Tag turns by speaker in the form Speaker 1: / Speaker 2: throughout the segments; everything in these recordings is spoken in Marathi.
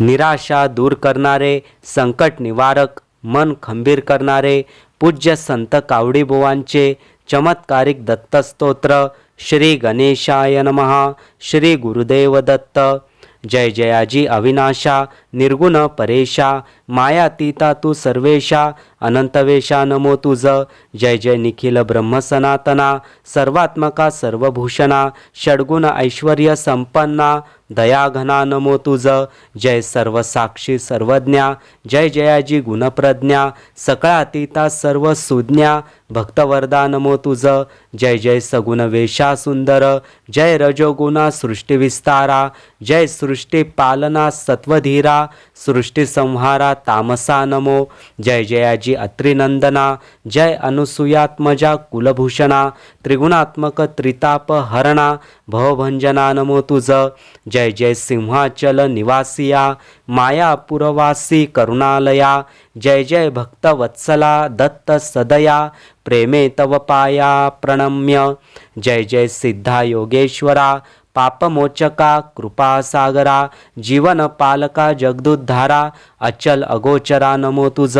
Speaker 1: निराशा दूर करणारे संकट निवारक मन खंबीर करणारे पूज्य संत कावडीबुवांचे चमत्कारिक दत्तस्तोत्र श्री गणेशाय नमहा श्री गुरुदेव दत्त. जय जयाजी अविनाशा निर्गुण परेशा मायातीता तू सर्वेशा अनंतवेशा नमो तुझ. जय जय निखिल ब्रह्मसनातना सर्वात्मका सर्वभूषणा. षड्गुण ऐश्वर्य संपन्ना. दयाघना नमो तुझ. जय सर्वसाक्षी सर्वज्ञा. जय जयाजी गुणप्रज्ञा. सकळातीता सर्व सुज्ञा भक्तवरदा नमो तुझ. जय जय सगुण वेशा सुंदर. जय रजोगुणा सृष्टीविस्तारा जय सृष्टी पालना सत्वधीरा. सृष्टी संहारा तामसा नमो जय जयाजी अत्रिनंदना जय अनुसूयात्मजा कुलभूषणा त्रिगुणात्मक त्रिताप हरणा भवभंजना नमो तुझ जय जय सिंहाचल निवासिया मायापुरवासी करुणालया जय जय भक्तवत्सला दत्त सदया प्रेमे तव पाया प्रणम्य जय जय सिद्धा योगेश्वरा पापमोचका कृपासागरा जीवन पालका जगदुद्धारा अचल अगोचरा नमो तुझ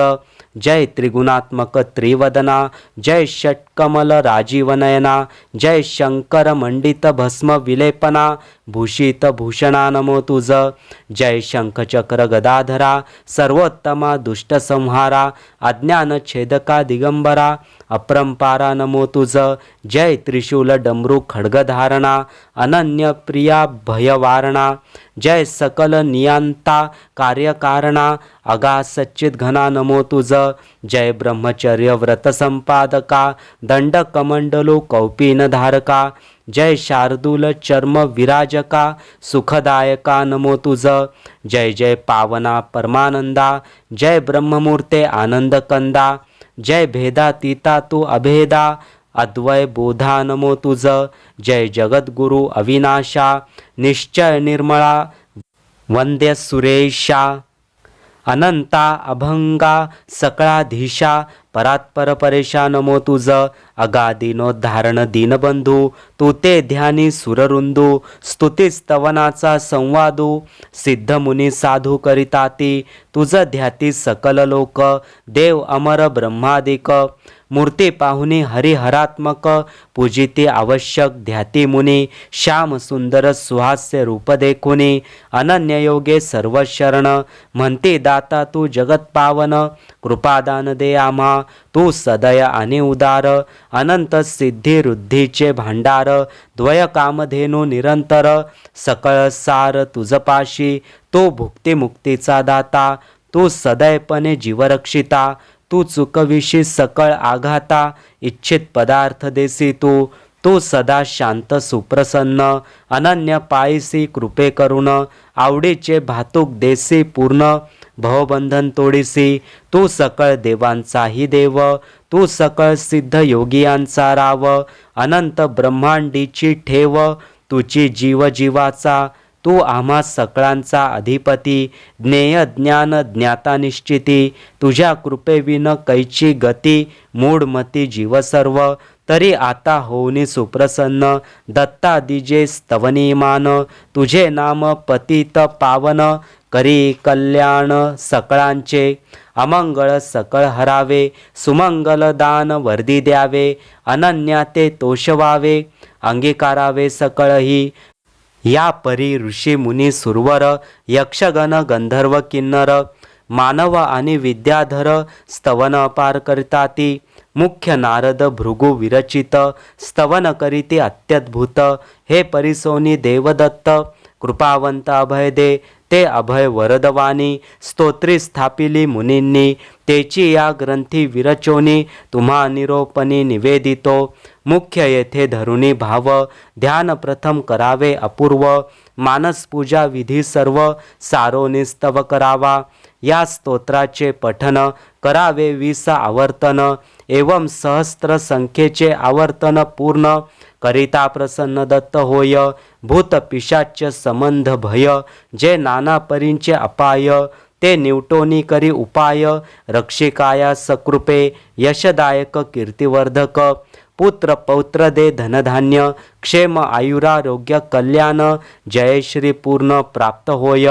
Speaker 1: जय त्रिगुणात्मक त्रिवदना जय षट्कमल राजीवनयना जय शंकर मंडित भस्म विलेपना भूषित भूषणा नमो तुझ जय शंखचक्र गदाधरा सर्वोत्तमा दुष्टसंहारा अज्ञान छेदका दिगंबरा अपरंपारा नमो तुझ जय त्रिशूल डमरू खड्गधारणा। अनन्य प्रिया भयवारणा। जय सकल नियांता कार्यकारणा। अगा सच्चित घना नमो तुझ जय ब्रह्मचर्य व्रत संपादका। दंड कमंडलो कौपीन धारका। जय शार्दूल चर्म विराजका। सुखदायका नमो तुझ जय जय पावना परमानंदा। जय ब्रह्ममूर्ते आनंद कंदा जय भेदातीता तू अभेदा अद्वय बोधा नमो तुझ जय जगद्गुरु अविनाशा निश्चय निर्मळा वंद्य सुरेशा। अनंता अभंगा सकळाधीशा परात्पर परेशा नमो तुझ अगादिनोद्धारण दीनबंधू तू ते ध्यानी सुररुंदू स्तुती स्तवनाचा संवादू सिद्ध मुनी साधू करिताती तुझ ध्याती सकल लोक देव अमर ब्रह्मादिक मूर्ती पाहुणे हरिहरात्मक पूजिती आवश्यक ध्याते मुने श्याम सुंदर सुहास्य रूप देखुनी अनन्य योगे सर्व शरण म्हणते दाता तू जगत पावन कृपादान दे आम्हा तू सदय आणि उदार अनंत सिद्धी रुद्धीचे भांडार द्वय कामधेनु निरंतर सकळ सार तुझपाशी तो भुक्तिमुक्तीचा दाता तू सदैपणे जीवरक्षिता तू चुकविशी सकळ आघाता इच्छित पदार्थ देसी तू. तू सदा शांत सुप्रसन्न अनन्य पायसी कृपे करुण आवडीचे भातुक देसी पूर्ण भवबंधन तोडीसी. तू सकळ देवांचाही देव तू सकळ सिद्ध योगियांचा राव. अनंत ब्रह्मांडीची ठेव तुझी जीव जीवाचा तू आम्हा सकळांचा अधिपती ज्ञेय ज्ञान ज्ञाता निश्चिती तुझ्या कृपेविन कैची गती मूढमती जीव सर्व तरी आता होऊनी सुप्रसन्न दत्ता दिजे स्तवनीमान तुझे नाम पतित पावन करी कल्याण सकळांचे अमंगळ सकळ हरावे सुमंगल दान वर्दी द्यावे अनन्या ते तोषवावे अंगीकारावे सकळही या परी ऋषी मुनी सुरवर यक्षगण गंधर्व किन्नर मानव आणि विद्याधर स्तवन अपार करताती मुख्य नारद भृगु विरचित स्तवन करीती अत्यद्भुत हे परिसोनी देवदत्त कृपावंत अभय दे ते अभय वरदवानी स्तोत्री स्थापिली मुनींनी तेची या ग्रंथी विरचोनी तुम्हा निरोपणी निवेदितो. मुख्य येथे धरुणी भाव ध्यान प्रथम करावे अपूर्व मानस पूजा विधी सर्व सारो निस्तव करावा. या स्तोत्राचे पठन करावे वीस आवर्तन एवं सहस्त्र संख्येचे आवर्तन पूर्ण करिता प्रसन्न दत्त होय भूत पिशाच संबंध भय जे नाना परींचे अपाय ते निवटोनी करी उपाय रक्षिकाया सकृपे यशदायक कीर्तिवर्धक पुत्र पौत्र दे धनधान्य क्षेम आयुरारोग्य कल्याण जयश्री पूर्ण प्राप्त होय।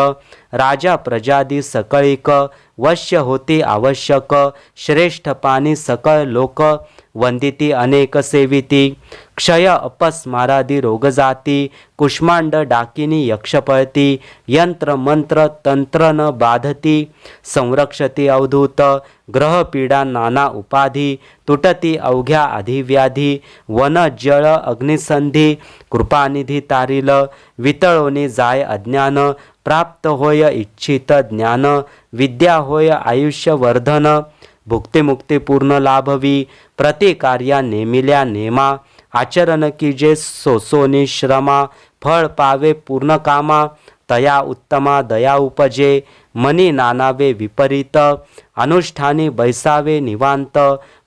Speaker 1: राजा प्रजादी सकळिक वश्य होती आवश्यक श्रेष्ठ पाणी सकळ लोक वंदिती अनेक सेविती क्षय अपस्मारादी रोगजाती कुष्मांड डाकिनी यक्षपळती यंत्र मंत्र तंत्र न बाधती संरक्षती अवधूत ग्रहपीडा नाना उपाधी तुटती अवघ्या अधिव्याधी वन जळ अग्निसंधी कृपानिधी तारिल वितळोनी जाय अज्ञान प्राप्त होय इच्छित ज्ञान विद्या होय आयुष्यवर्धन भुक्तिमुक्ती पूर्ण लाभवी प्रतिकार्या नेमिल्या नेमा आचरण की जे सोसोनी श्रमा फळ पावे पूर्ण कामा तया उत्तमा दया उपजे मनी नानावे विपरीत अनुष्ठानी बैसावे निवांत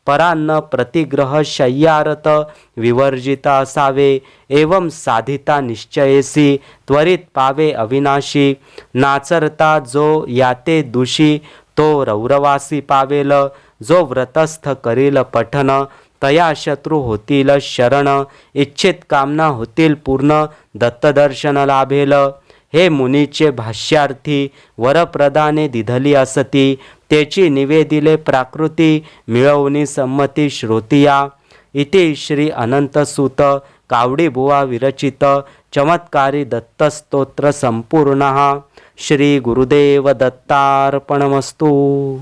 Speaker 1: परान्न प्रतिग्रह शय्यारत विवर्जित असावे एवं साधिता निश्चयसी त्वरित पावे अविनाशी नाचरता जो याते दुषी तो रौरवासी पावेल जो व्रतस्थ करील पठन तया शत्रू होतील शरण इच्छित कामना होतील पूर्ण दत्तदर्शन लाभेल। हे मुनीचे भाष्यार्थी वरप्रदाने दिधली असती त्याची निवेदिले प्राकृती मिळवणी संमती श्रोतिया। इति श्री अनंतसूत कावडी बुवा विरचित चमत्कारी दत्तस्तोत्र संपूर्ण। श्री गुरुदेव दत्तार्पणमस्तू.